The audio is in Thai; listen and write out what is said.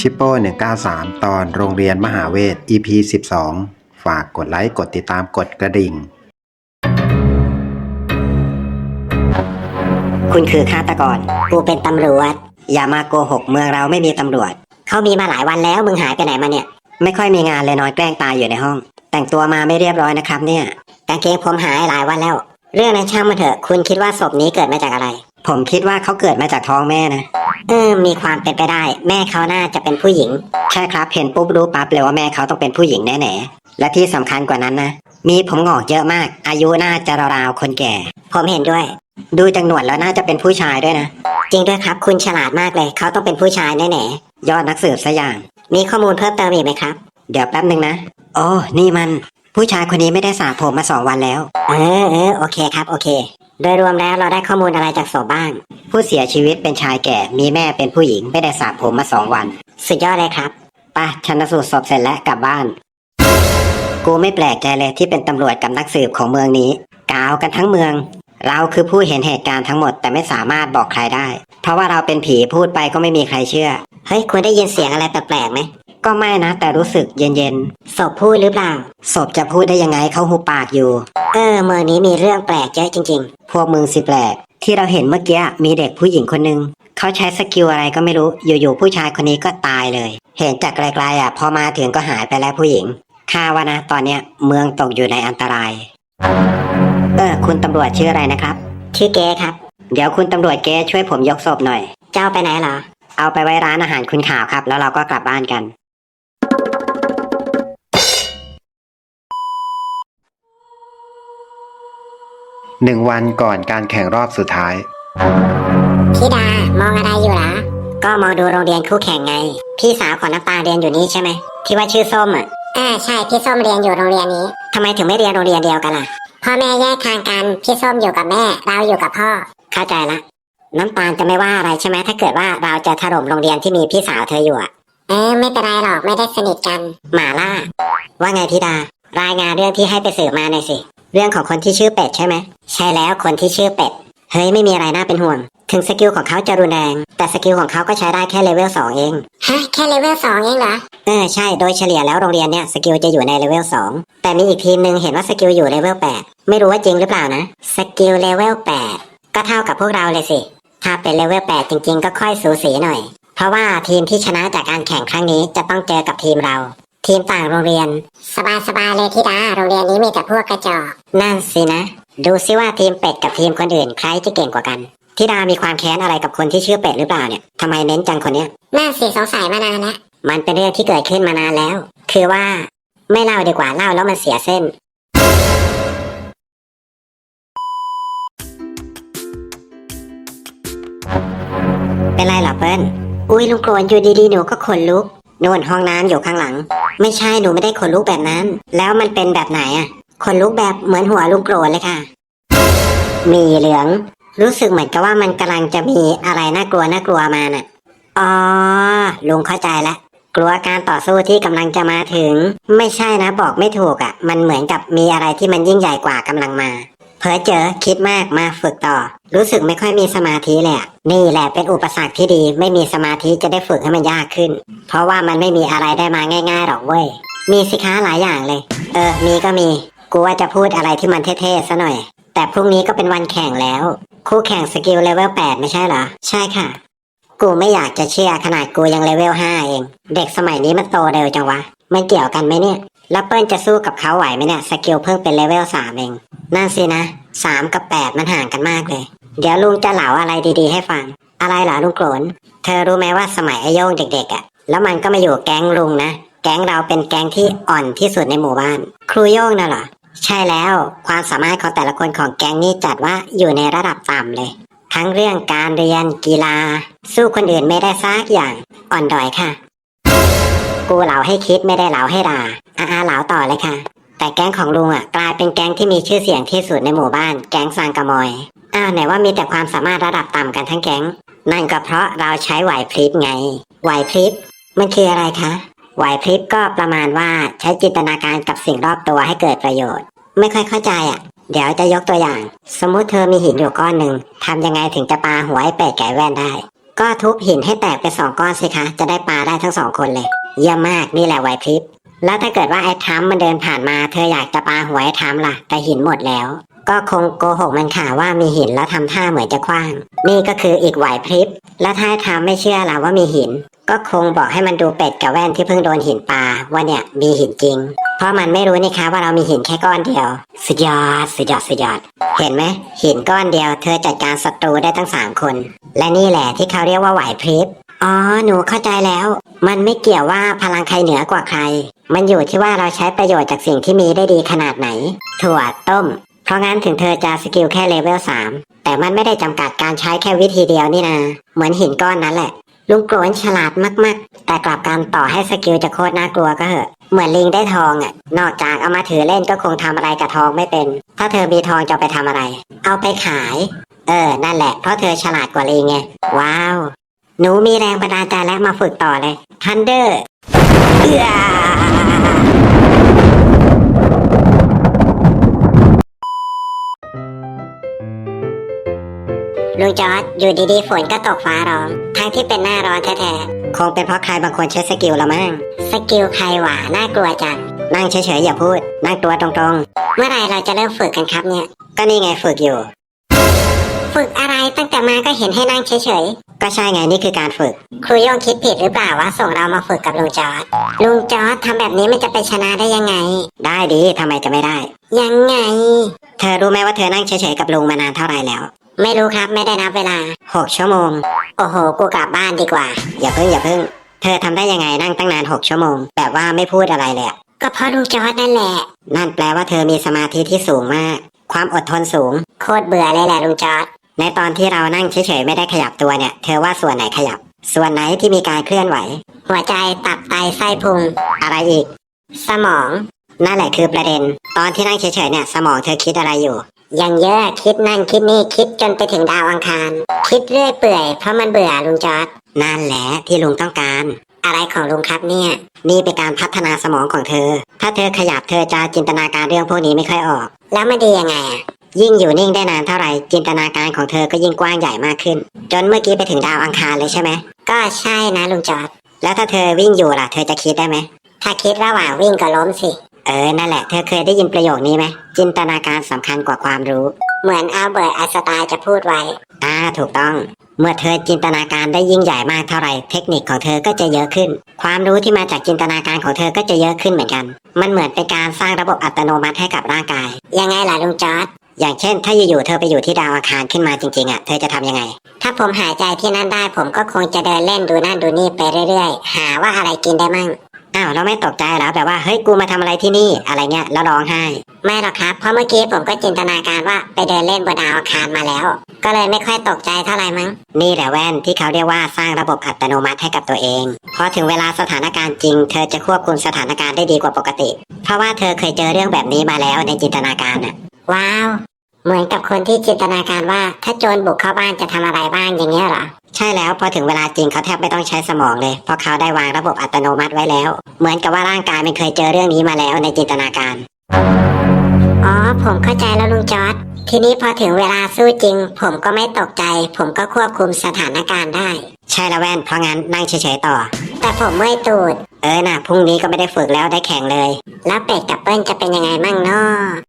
ชิปโป้ 193 ตอนโรงเรียนมหาเวท EP 12 ฝากกดไลค์ กดติดตาม กดกระดิ่ง คุณคือฆาตกร กูเป็นตำรวจ อย่ามาโกหกเมืองเราไม่มีตำรวจ เขามีมาหลายวันแล้วมึงหายไปไหนมาเนี่ย ไม่ค่อยมีงานเลยนอนแกล้งตายอยู่ในห้อง แต่งตัวมาไม่เรียบร้อยนะครับเนี่ย กางเกงผมหายหลายวันแล้ว เรื่องนั้นช่างมันเถอะ คุณคิดว่าศพนี้เกิดมาจากอะไร ผมคิดว่าเขาเกิดมาจากท้องแม่นะ เออ มีความเป็นไปได้ แม่เขาน่าจะเป็นผู้หญิง ใช่ครับ เห็นปุ๊บรู้ปั๊บเลยว่าแม่เขาต้องเป็นผู้หญิงแน่ๆ และที่สำคัญกว่านั้นนะ มีผมงอกเยอะมาก อายุน่าจะราวๆคนแก่ ผมเห็นด้วย ดูจากหนวดแล้วน่าจะเป็นผู้ชายด้วยนะ จริงด้วยครับ คุณฉลาดมากเลย เขาต้องเป็นผู้ชายแน่ๆ ยอดนักสืบซะอย่าง มีข้อมูลเพิ่มเติมอีกไหมครับ เดี๋ยวแป๊บหนึ่งนะ โอ้ นี่มัน ผู้ชายคนนี้ไม่ได้สระผมมาสองวันแล้ว เออเออโอเคครับ โอเค โดยรวมแล้วเราได้ข้อมูลอะไรจากศพบ้าง ผู้เสียชีวิตเป็นชายแก่ มีแม่เป็นผู้หญิง ไม่ได้สระผมมาสองวัน สุดยอดเลยครับไปชันสูตรศพเสร็จแล้วกลับบ้าน กูไม่แปลกใจเลยที่เป็นตำรวจกับนักสืบของเมืองนี้ กาวกันทั้งเมือง เราคือผู้เห็นเหตุการณ์ทั้งหมดแต่ไม่สามารถบอกใครได้ เพราะว่าเราเป็นผีพูดไปก็ไม่มีใครเชื่อ เฮ้ยคุณได้ยินเสียงอะไรแปลกๆไหม ก็ไม่นะ แต่รู้สึกเย็นๆศพพูดหรือเปล่าศพจะพูดได้ยังไงเขาหูปากอยู่ เออเมืองนี้มีเรื่องแปลกเยอะจริง ๆ พวกมึงสิแปลก ที่เราเห็นเมื่อกี้มีเด็กผู้หญิงคนหนึ่งเขาใช้สกิลอะไรก็ไม่รู้อยู่ๆผู้ชายคนนี้ก็ตายเลย เห็นจากไกลๆอะพอมาถึงก็หายไปแล้วผู้หญิงข้าว่านะ ตอนเนี้ยเมืองตกอยู่ในอันตรายเออคุณตำรวจชื่ออะไรนะครับ ชื่อเก๋ครับ เดี๋ยวคุณตำรวจเก๋ช่วยผมยกศพหน่อย เจ้าไปไหนเหรอ เอาไปไว้ร้านอาหารคุณข่าวครับ แล้วเราก็กลับบ้านกัน หนึ่งวันก่อนการแข่งรอบสุดท้าย พี่ดามองอะไรอยู่เหรอ ก็มองดูโรงเรียนคู่แข่งไง พี่สาวของน้ำตาลเรียนอยู่นี่ใช่ไหม ที่ว่าชื่อส้มอะอ่าใช่พี่ส้มเรียนอยู่โรงเรียนนี้ทำไมถึงไม่เรียนโรงเรียนเดียวกันล่ะ พ่อแม่แยกทางกันพี่ส้มอยู่กับแม่เราอยู่กับพ่อ เข้าใจละ น้ำตาลจะไม่ว่าอะไรใช่ไหมถ้าเกิดว่าเราจะถล่มโรงเรียนที่มีพี่สาวเธออยู่อะ เออไม่เป็นไรหรอกไม่ได้สนิทกัน หมาล่า ว่าไงธิดารายงานเรื่องที่ให้ไปสืบมาหน่อยสิ เรื่องของคนที่ชื่อเป็ดใช่ไหมใช่แล้วคนที่ชื่อเป็ดเฮ้ยไม่มีอะไรน่าเป็นห่วง ถึงสกิลของเขาจะรุนแรง แต่สกิลของเขาก็ใช้ได้แค่เลเวลสองเองฮะแค่เลเวลสองเองเหรอเออใช่โดยเฉลี่ยแล้วโรงเรียนเนี่ยสกิลจะอยู่ในเลเวล2แต่มีอีกทีมหนึ่งเห็นว่าสกิลอยู่เลเวล8ไม่รู้ว่าจริงหรือเปล่านะสกิลเลเวล8ก็เท่ากับพวกเราเลยสิ ถ้าเป็นเลเวล8จริง ๆ ก็ค่อยสูสีหน่อย เพราะว่าทีมที่ชนะจากการแข่งครั้งนี้จะต้องเจอกับทีมเรา ทีมต่างโรงเรียน สบายสบายๆเลยพี่ดา โรงเรียนนี้มีแต่พวกกระจอก นั่นสินะ ดูซิว่าทีมเป็ดกับทีมคนอื่นใครจะเก่งกว่ากันทิดามีความแค้นอะไรกับคนที่ชื่อเป็ดหรือเปล่าเนี่ยทำไมเน้นจังคนเนี้ยน่าเสียสงสัยมานานแล้วมันเป็นเรื่องที่เกิดขึ้นมานานแล้ว คือว่า ไม่เล่าดีกว่าเล่าแล้วมันเสียเส้น เป็นไรเหรอเปิ้ลอุ้ยลุงโกรนอยู่ดีๆหนูก็ขนลุก นู่นห้องน้ำอยู่ข้างหลัง ไม่ใช่หนูไม่ได้ขนลุกแบบนั้น แล้วมันเป็นแบบไหนอะขนลุกแบบเหมือนหัวลุงโกรนเลยค่ะ มีเหลือง รู้สึกเหมือนกับว่ามันกำลังจะมีอะไรน่ากลัวน่ากลัวมาน่ะอ๋อลุงเข้าใจแล้วกลัวการต่อสู้ที่กำลังจะมาถึง ไม่ใช่นะบอกไม่ถูกอะ่ะ มันเหมือนกับมีอะไรที่มันยิ่งใหญ่กว่ากำลังมา เพอเจอคิดมากมาฝึกต่อ รู้สึกไม่ค่อยมีสมาธิเลยนี่แหละเป็นอุปสรรคที่ดี ไม่มีสมาธิจะได้ฝึกให้มันยากขึ้น เพราะว่ามันไม่มีอะไรได้มาง่ายๆหรอกเว้ยมีสิค้าหลายอย่างเลย เออ มีก็มี กูว่าจะพูดอะไรที่มันเท่ๆซะหน่อย แต่พรุ่งนี้ก็เป็นวันแข่งแล้ว คู่แข่งสกิลเลเวล8ไม่ใช่เหรอ ใช่ค่ะ กูไม่อยากจะเชื่อขนาดกูยังเลเวลห้าเอง เด็กสมัยนี้มันโตเร็วจังวะ มันเกี่ยวกันไหมเนี่ย แล้วเปิ้ลจะสู้กับเขาไหวไหมเนี่ยสกิลเพิ่งเป็นเลเวลสามเองนั่นสินะสามกับแปดมันห่างกันมากเลย เดี๋ยวลุงจะเหลาอะไรดีๆ ให้ฟัง อะไรเหรอลุงโกรนเธอรู้ไหมว่าสมัยไอโยงเด็กๆอะ่ะ แล้วมันก็มาอยู่แก๊งลุงนะ แก๊งเราเป็นแก๊งที่อ่อนที่สุดในหมู่บ้าน ครูโยงน่ะเหรอใช่แล้วความสามารถของแต่ละคนของแก๊งนี้จัดว่าอยู่ในระดับต่ำเลย ทั้งเรื่องการเรียนกีฬา สู้คนอื่นไม่ได้ซักอย่างอ่อนดอยค่ะ กูเหลาให้คิดไม่ได้เหลาให้ด่าอาอาเหลาต่อเลยค่ะ แต่แก๊งของลุงอะกลายเป็นแก๊งที่มีชื่อเสียงที่สุดในหมู่บ้านแก๊งซางกะมอยอ้าวไหนว่ามีแต่ความสามารถระดับต่ำกันทั้งแก๊งนั่นก็เพราะเราใช้ไหวพริบไง ไหวพริบมันคืออะไรคะไหวพริบก็ประมาณว่าใช้จินตนาการกับสิ่งรอบตัวให้เกิดประโยชน์ ไม่ค่อยเข้าใจอะ เดี๋ยวจะยกตัวอย่าง สมมุติเธอมีหินอยู่ก้อนหนึ่งทำยังไงถึงจะปาหัวไอ้เป็ดไก่แว่นได้ ก็ทุบหินให้แตกเป็นสองก้อนสิคะ จะได้ปลาได้ทั้งสองคนเลย เยี่ยมมากนี่แหละไหวพริบ แล้วถ้าเกิดว่าไอ้ทรัมป์มันเดินผ่านมาเธออยากจะปาหัวไอ้ทรัมป์ล่ะ แต่หินหมดแล้ว ก็คงโกหกมันค่ะว่ามีหินแล้วทำท่าเหมือนจะคว้าง นี่ก็คืออีกไหวพริบ แล้วถ้าไอ้ทรัมป์ไม่เชื่อล่ะว่ามีหิน ก็คงบอกให้มันดูเป็ดกับแว่นที่เพิ่งโดนหินปาว่าเนี่ยมีหินจริง เพราะมันไม่รู้นี่คะว่าเรามีหินแค่ก้อนเดียวสุดยอดสุดยอดสุดยอด เห็นไหมหินก้อนเดียว เธอจัดการศัตรูได้ทั้งสามคน และนี่แหละที่เขาเรียกว่าไหวพริบ อ๋อ หนูเข้าใจแล้ว มันไม่เกี่ยวว่าพลังใครเหนือกว่าใคร มันอยู่ที่ว่าเราใช้ประโยชน์จากสิ่งที่มีได้ดีขนาดไหน ถั่วต้ม เพราะงั้นถึงเธอจะสกิลแค่เลเวล3แต่มันไม่ได้จำกัดการใช้แค่วิธีเดียวนี่นะ เหมือนหินก้อนนั้นแหละ ลุงโกรนฉลาดมากๆ แต่กลับการต่อให้สกิลจะโคตรน่ากลัวก็เหอะ เหมือนลิงได้ทองอะ นอกจากเอามาถือเล่นก็คงทำอะไรกับทองไม่เป็น ถ้าเธอมีทองจะไปทำอะไร เอาไปขาย เออ นั่นแหละ เพราะเธอฉลาดกว่าลิงไง ว้าว หนูมีแรงบันดาลใจแล้วมาฝึกต่อเลยทันเดอร์เอื้อลุงจอร์ดอยู่ดีๆฝนก็ตกฟ้าร้องทั้งที่เป็นหน้าร้อนแท้ๆคงเป็นเพราะใครบางคนใช้สกิลละมั้งสกิลใครหว่าน่ากลัวจังนั่งเฉยๆอย่าพูด นั่งตัวตรงๆ เมื่อไหรเราจะเริ่มฝึกกันครับเนี่ย ก็นี่ไงฝึกอยู่ ฝึกอะไรตั้ง แต่มาก็เห็นให้นั่งเฉยๆ ก็ใช่ไงนี่คือการฝึก ครูโยงคิดผิดหรือเปล่าว่าส่งเรามาฝึกกับลุงจอร์ดลุงจอร์ดทำแบบนี้มันจะไปชนะได้ยังไง ได้ดีทำไมจะไม่ได้ ยังไง เธอรู้ไหมว่าเธอนั่งเฉยๆกับลุงมานานเท่าไหร่แล้ว ไม่รู้ครับไม่ได้นับเวลาหกชั่วโมง โอ้โห กูกลับบ้านดีกว่า อย่าเพิ่งอย่าเพิ่ง เธอทำได้ยังไงนั่งตั้งนานหกชั่วโมง แบบว่าไม่พูดอะไรเลยก็เพราะลุงจอร์ดนั่นแหละ นั่นแปลว่าเธอมีสมาธิที่สูงมาก ความอดทนสูง โคตรเบื่อเลยแหละลุงจอร์ด ในตอนที่เรานั่งเฉยๆไม่ได้ขยับตัวเนี่ย เธอว่าส่วนไหนขยับ ส่วนไหนที่มีการเคลื่อนไหว หัวใจตับไตไส้พุงอะไรอีก สมอง นั่นแหละคือประเด็น ตอนที่นั่งเฉยๆเนี่ยสมองเธอคิดอะไรอยู่ ยังเยอะคิดนั่นคิดนี่คิดจนไปถึงดาวอังคาร คิดเรื่อยเปื่อยเพราะมันเบื่อลุงจอร์ดนั่นแหละที่ลุงต้องการ อะไรของลุงครับเนี่ย นี่เป็นการพัฒนาสมองของเธอ ถ้าเธอขยับเธอจะจินตนาการเรื่องพวกนี้ไม่ค่อยออก แล้วมันดียังไงอะ ยิ่งอยู่นิ่งได้นานเท่าไหร่จินตนาการของเธอก็ยิ่งกว้างใหญ่มากขึ้น จนเมื่อกี้ไปถึงดาวอังคารเลยใช่ไหมก็ใช่นะลุงจอร์ดแล้วถ้าเธอวิ่งอยู่ล่ะ เธอจะคิดได้ไหมถ้าคิดระหว่างวิ่งก็ล้มสิ เออนั่นแหละ เธอเคยได้ยินประโยคนี้ไหมจินตนาการสำคัญกว่าความรู้ เหมือนอัลเบิร์ตไอน์สไตน์จะพูดไว้ อ่าถูกต้อง เมื่อเธอจินตนาการได้ยิ่งใหญ่มากเท่าไหร่เทคนิคของเธอก็จะเยอะขึ้น ความรู้ที่มาจากจินตนาการของเธอก็จะเยอะขึ้นเหมือนกัน มันเหมือนเป็นการสร้างระบบอัตโนมัติให้กับร่างกาย ยังไงล่ะลุงจอร์ด อย่างเช่น ถ้าอยู่ๆเธอไปอยู่ที่ดาวอังคารขึ้นมาจริงๆอะเธอจะทำยังไง ถ้าผมหายใจที่นั่นได้ ผมก็คงจะเดินเล่นดูนั่นดูนี่ไปเรื่อยๆ หาว่าอะไรกินได้มั่งอ้าวเราไม่ตกใจหรอแบบว่าเฮ้ยกูมาทำอะไรที่นี่อะไรเงี้ยแล้วร้องไห้ ไม่หรอกครับเพราะเมื่อกี้ผมก็จินตนาการว่าไปเดินเล่นบนดาวอังคารมาแล้ว ก็เลยไม่ค่อยตกใจเท่าไหร่มั้งนี่แหละแว่นที่เขาเรียกว่าสร้างระบบอัตโนมัติให้กับตัวเองพอถึงเวลาสถานการณ์จริง เธอจะควบคุมสถานการณ์ได้ดีกว่าปกติ เพราะว่าเธอเคยเจอเรื่องแบบนี้มาแล้วในจินตนาการน่ะว้าว เหมือนกับคนที่จินตนาการว่า ถ้าโจรบุกเข้าบ้านจะทำอะไรบ้างอย่างเงี้ยเหรอใช่แล้วพอถึงเวลาจริงเขาแทบไม่ต้องใช้สมองเลย เพราะเขาได้วางระบบอัตโนมัติไว้แล้ว เหมือนกับว่าร่างกายมันเคยเจอเรื่องนี้มาแล้วในจินตนาการอ๋อผมเข้าใจแล้วลุงจอร์ดทีนี้พอถึงเวลาสู้จริง ผมก็ไม่ตกใจ ผมก็ควบคุมสถานการณ์ได้ ใช่แล้วแว่นเพราะงั้นนั่งเฉยๆต่อ แต่ผมเมื่อยตูด เออน่ะพรุ่งนี้ก็ไม่ได้ฝึกแล้วได้แข่งเลย แล้วเป็ดกับเปิ้ลจะเป็นยังไงมั่งเนาะ